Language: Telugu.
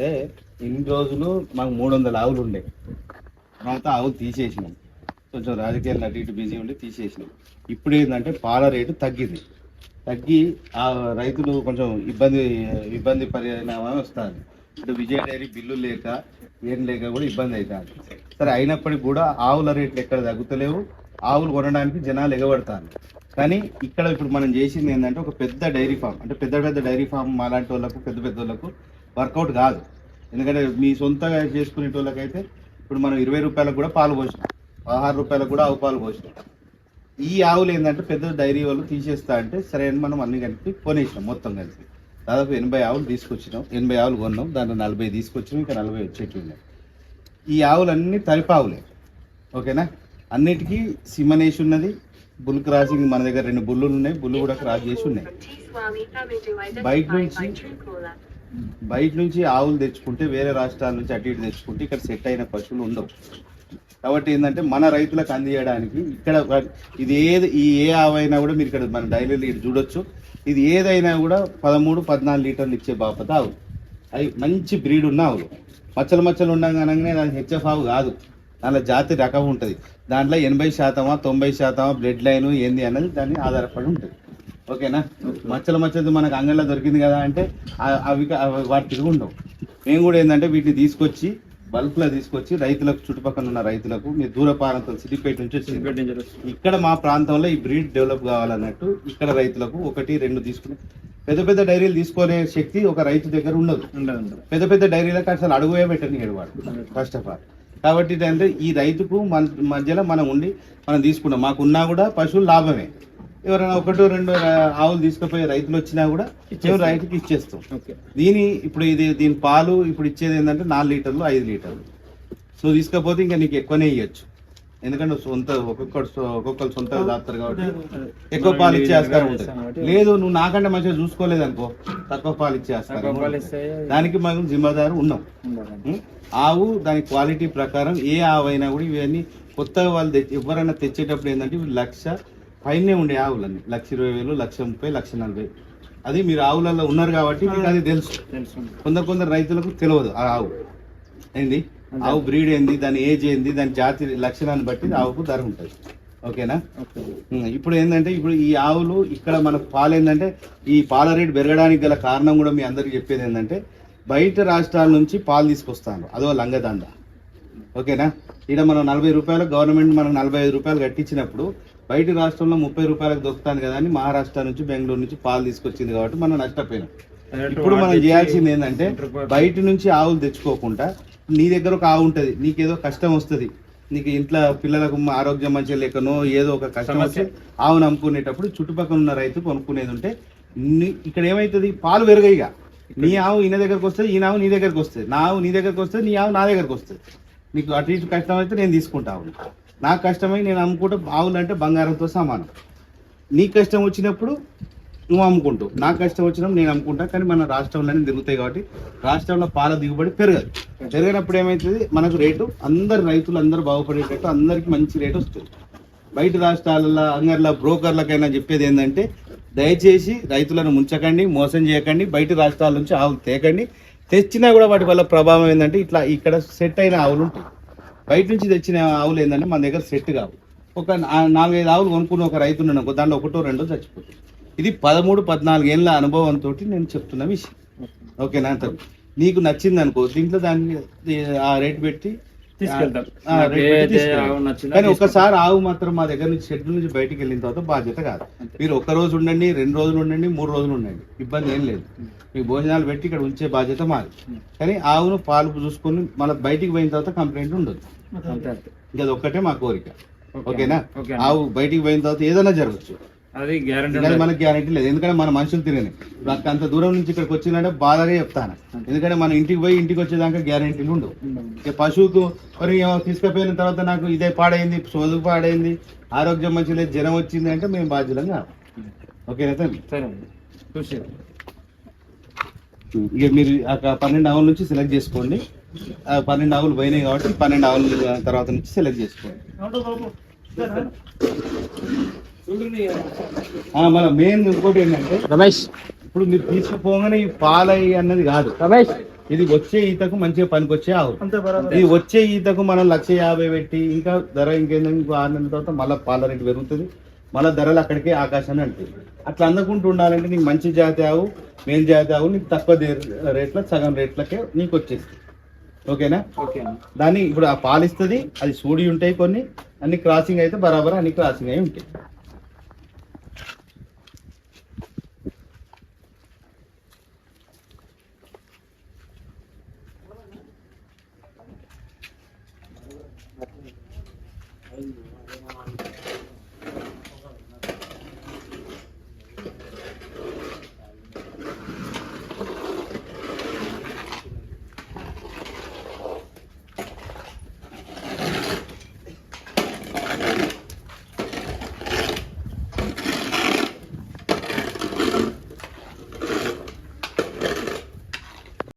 అంటే ఇన్ని రోజులు మాకు మూడు వందల ఆవులు ఉండే. తర్వాత ఆవులు తీసేసినాం. కొంచెం రాజకీయాలు అటు ఇటు బిజీ ఉండి తీసేసినాం. ఇప్పుడు ఏంటంటే పాల రేటు తగ్గింది. తగ్గి ఆ రైతులు కొంచెం ఇబ్బంది ఇబ్బంది పరిణామం వస్తుంది. ఇప్పుడు విజయ డైరీ బిల్లు లేక ఏం లేక కూడా ఇబ్బంది అవుతుంది సరే అయినప్పటికీ కూడా ఆవుల రేట్లు ఎక్కడ తగ్గుతలేవు. ఆవులు కొనడానికి జనాలు ఎగబడతారు కానీ ఇక్కడ ఇప్పుడు మనం చేసింది ఏంటంటే ఒక పెద్ద డైరీ ఫామ్. అంటే పెద్ద పెద్ద డైరీ ఫామ్ మాలాంటి వాళ్ళకు పెద్ద పెద్ద వాళ్ళకు వర్కౌట్ కాదు. ఎందుకంటే మీ సొంతగా చేసుకునే వాళ్ళకైతే ఇప్పుడు మనం ఇరవై రూపాయలకు కూడా పాలు పోసినాం. పదహారు రూపాయలకు కూడా ఆవు పాలు పోసినాం. ఈ ఆవులు ఏంటంటే పెద్ద డైరీ వాళ్ళు తీసేస్తా అంటే సరే అని మనం అన్ని కలిపి కొనేసినాం మొత్తం కలిసి దాదాపు ఎనభై ఆవులు తీసుకొచ్చినాం. ఎనభై ఆవులు కొన్నాం. దాంట్లో నలభై తీసుకొచ్చినాం. ఇంకా నలభై వచ్చేటి ఉన్నాయి. ఈ ఆవులన్నీ తరిపావులే ఓకేనా? అన్నిటికీ సిమనేసి ఉన్నది. బుల్ క్రాసింగ్ మన దగ్గర రెండు బుల్లులు ఉన్నాయి. బుల్లు కూడా క్రాస్ చేసి ఉన్నాయి. బయట నుంచి బయట నుంచి ఆవులు తెచ్చుకుంటే వేరే రాష్ట్రాల నుంచి అటు ఇటు తెచ్చుకుంటే ఇక్కడ సెట్ అయిన పశువులు ఉండవు. కాబట్టి ఏంటంటే మన రైతులకు అందియడానికి ఇక్కడ ఇది ఏది ఈ ఏ ఆవు అయినా కూడా మీరు ఇక్కడ మన డైలీ ఇక్కడ చూడొచ్చు. ఇది ఏదైనా కూడా పదమూడు పద్నాలుగు లీటర్లు ఇచ్చే బాపత ఆవు. అవి మంచి బ్రీడ్ ఉన్న ఆవులు. మచ్చలు మచ్చలు ఉండగానే దాని హెచ్ఎఫ్ ఆవు కాదు. దాంట్లో జాతి రకం ఉంటుంది. దాంట్లో ఎనభై శాతమా తొంభై శాతమా బ్లడ్ లైన్ ఏంది అన్నది దాన్ని ఆధారపడి ఉంటుంది. ఓకేనా? మచ్చలు మచ్చలు మనకు అంగంలో దొరికింది కదా అంటే అవి వాటి తిరిగి ఉండవు. మేము కూడా ఏంటంటే వీటిని తీసుకొచ్చి బల్క్లో తీసుకొచ్చి రైతులకు చుట్టుపక్కల ఉన్న రైతులకు మీరు దూర ప్రాంతం సిద్దిపేట నుంచి వచ్చింది. ఇక్కడ మా ప్రాంతంలో ఈ బ్రీడ్ డెవలప్ కావాలన్నట్టు ఇక్కడ రైతులకు ఒకటి రెండు తీసుకుని పెద్ద పెద్ద డైరీలు తీసుకునే శక్తి ఒక రైతు దగ్గర ఉండదు. పెద్ద పెద్ద డైరీలకు అసలు అడుగుయే పెట్టని వాడు ఫస్ట్ ఆఫ్ ఆల్ కాబట్టి ఏంటంటే ఈ రైతుకు మన మధ్యలో మనం ఉండి మనం తీసుకున్నాం మాకున్నా కూడా పశువులు లాభమే. ఎవరైనా ఒకటో రెండు ఆవులు తీసుకుపోయే రైతులు వచ్చినా కూడా మేము రైతుకి ఇచ్చేస్తాం. దీని ఇప్పుడు ఇది దీని పాలు ఇప్పుడు ఇచ్చేది ఏంటంటే నాలుగు లీటర్లు ఐదు లీటర్లు. సో తీసుకపోతే ఇంకా నీకు ఎక్కువనే ఇవ్వచ్చు ఎందుకంటే సొంత ఒక్కొక్కరు ఒక్కొక్కరు సొంత దాస్తారు కాబట్టి ఎక్కువ పాలు ఇచ్చే ఆస్కారం ఉంటుంది లేదు నువ్వు నాకంటే మంచిగా చూసుకోలేదు అనుకో తక్కువ పాలు ఇచ్చే ఆస్కారం. దానికి మనం జిమ్మదారు ఉన్నాం? ఆవు దాని క్వాలిటీ ప్రకారం ఏ ఆవు అయినా కూడా ఇవన్నీ కొత్తగా వాళ్ళు ఎవరైనా తెచ్చేటప్పుడు ఏంటంటే లక్ష పైనే ఉండే ఆవులన్నీ. లక్ష ఇరవై వేలు లక్ష ముప్పై లక్ష నలభై. అది మీరు ఆవులలో ఉన్నారు కాబట్టి మీకు అది తెలుసు. కొందరు కొందరు రైతులకు తెలియదు ఆ ఆవు. ఏంది? ఆవు బ్రీడ్ ఏంది? దాని ఏజ్ ఏంది? దాని జాతి లక్షణాన్ని బట్టి ఆవుకు ధర ఉంటుంది. ఓకేనా? ఇప్పుడు ఏంటంటే ఇప్పుడు ఈ ఆవులు ఇక్కడ మన పాలు ఏంటంటే ఈ పాల రేటు పెరగడానికి గల కారణం కూడా మీ అందరికి చెప్పేది ఏంటంటే బయట రాష్ట్రాల నుంచి పాలు తీసుకొస్తాను అదో లంగదండ. ఓకేనా? ఇక్కడ మనం నలభై రూపాయలు గవర్నమెంట్ మనకు నలభై ఐదు రూపాయలు కట్టించినప్పుడు బయట రాష్ట్రంలో ముప్పై రూపాయలకు దొరుకుతాను కదా అని మహారాష్ట్ర నుంచి బెంగళూరు నుంచి పాలు తీసుకొచ్చింది కాబట్టి మనం నష్టపోయినాం. ఇప్పుడు మనం చేయాల్సింది ఏంటంటే బయట నుంచి ఆవులు తెచ్చుకోకుండా నీ దగ్గర ఒక ఆవు ఉంటుంది నీకేదో కష్టం వస్తుంది నీకు ఇంట్లో పిల్లలకు ఆరోగ్యం మంచిగా లేకనో ఏదో ఒక కష్టం వచ్చి ఆవును అమ్ముకునేటప్పుడు చుట్టుపక్కల ఉన్న రైతు కొనుక్కునేది ఉంటే ఇక్కడ ఏమవుతుంది పాలు పెరగయిగా నీ ఆవు ఈయన దగ్గరకు వస్తుంది ఈయన ఆవు నీ దగ్గరకు వస్తుంది. నా ఆవు నీ దగ్గరకు వస్తుంది నీ ఆవు నా దగ్గరకు వస్తుంది. నీకు అటు ఇటు కష్టం అయితే నేను తీసుకుంటా నా కష్టమై నేను అమ్ముకుంటే ఆవులు అంటే బంగారంతో సమానం. నీ కష్టం వచ్చినప్పుడు నువ్వు అమ్ముకుంటావు నా కష్టం వచ్చినప్పుడు నేను అమ్ముకుంటా కానీ మన రాష్ట్రంలోనే తిరుగుతాయి కాబట్టి రాష్ట్రంలో పాల దిగుబడి పెరగదు. పెరిగినప్పుడు ఏమవుతుంది మనకు రేటు అందరు రైతులు అందరూ బాగుపడేటట్టు అందరికి మంచి రేటు వస్తుంది. బయట రాష్ట్రాలలో అంగర్ల బ్రోకర్లకైనా చెప్పేది ఏంటంటే దయచేసి రైతులను ముంచకండి మోసం చేయకండి బయట రాష్ట్రాల నుంచి ఆవులు తేకండి. తెచ్చినా కూడా వాటి వల్ల ప్రభావం ఏంటంటే ఇట్లా ఇక్కడ సెట్ అయిన ఆవులు ఉంటాయి. బయట నుంచి తెచ్చిన ఆవులు ఏంటంటే మన దగ్గర సెట్ కావు. ఒక నాలుగైదు ఆవులు కొనుక్కున్న ఒక రైతు ఉన్నాడు దాంట్లో ఒకటో రెండో చచ్చిపోతుంది. ఇది పదమూడు పద్నాలుగు ఏళ్ళ అనుభవంతో నేను చెప్తున్న విషయం. ఓకేనా నీకు నచ్చింది అనుకో దీంట్లో దాన్ని ఆ రేట్ పెట్టి తీసుకెళ్తాం. కానీ. ఒకసారి ఆవు మాత్రం మా దగ్గర నుంచి షెడ్ నుంచి బయటికి వెళ్ళిన తర్వాత బాధ్యత కాదు. మీరు ఒక రోజు ఉండండి రెండు రోజులు ఉండండి మూడు రోజులు ఉండండి. ఇబ్బంది ఏం లేదు. మీకు భోజనాలు పెట్టి ఇక్కడ ఉంచే బాధ్యత మాది. కానీ ఆవును పాలు చూసుకొని మన బయటికి పోయిన తర్వాత కంప్లైంట్ ఉండదు. ఇంకా అది ఒక్కటే మా కోరిక. ఓకే. ఓకేనా? ఓకే. ఆవు బయటికి పోయిన తర్వాత ఏదైనా జరగచ్చు. అది గ్యారంటీ అది మనకి గ్యారంటీ లేదు. ఎందుకంటే మన మనుషులు తినని నాకు అంత దూరం నుంచి ఇక్కడికి వచ్చిందంటే బాధగా చెప్తాను. ఎందుకంటే మన ఇంటికి పోయి ఇంటికి వచ్చేదాకా గ్యారంటీలు ఉండవు. ఇక పశువుకు మరి తీసుకుపోయిన తర్వాత నాకు ఇదే పాడైంది సోదు పాడైంది ఆరోగ్యం మంచి లేదు జ్వరం వచ్చింది అంటే మేము బాధ్యులం కాదు ఓకేనా? సరే చూసి ఇక మీరు ఆ పన్నెండు ఆవుల నుంచి సెలెక్ట్ చేసుకోండి. ఆ పన్నెండు ఆవులు పోయినాయి కాబట్టి పన్నెండు ఆవుల తర్వాత నుంచి సెలెక్ట్ చేసుకోండి. మన మెయిన్ ఇంకోటి ఏంటంటే రమేష్. ఇప్పుడు మీరు తీసుకుపోగానే ఈ పాలయ్యి అన్నది కాదు. రమేష్. ఇది వచ్చే ఈతకు మంచిగా పనికొచ్చే ఆవు. ఇది వచ్చే ఈతకు మనం లక్ష యాభై పెట్టి ఇంకా ధర ఇంకేందో ఇంకో ఆరు నెలల తర్వాత మళ్ళీ పాల రేటు పెరుగుతుంది. మళ్ళీ ధరలు అక్కడికే ఆకాశాన్ని అంటుంది అట్లా అందకుంటూ ఉండాలంటే నీకు మంచి జాతి ఆవు మేలు జాతి ఆవు నీకు తక్కువ రేట్ల సగం రేట్లకే నీకు వచ్చేస్తుంది ఓకేనా? దాన్ని ఇప్పుడు ఆ పాలిస్తుంది అది సూడి ఉంటాయి కొన్ని అన్ని క్రాసింగ్ అయితే బరాబర్ అన్ని క్రాసింగ్ అయి ఉంటాయి.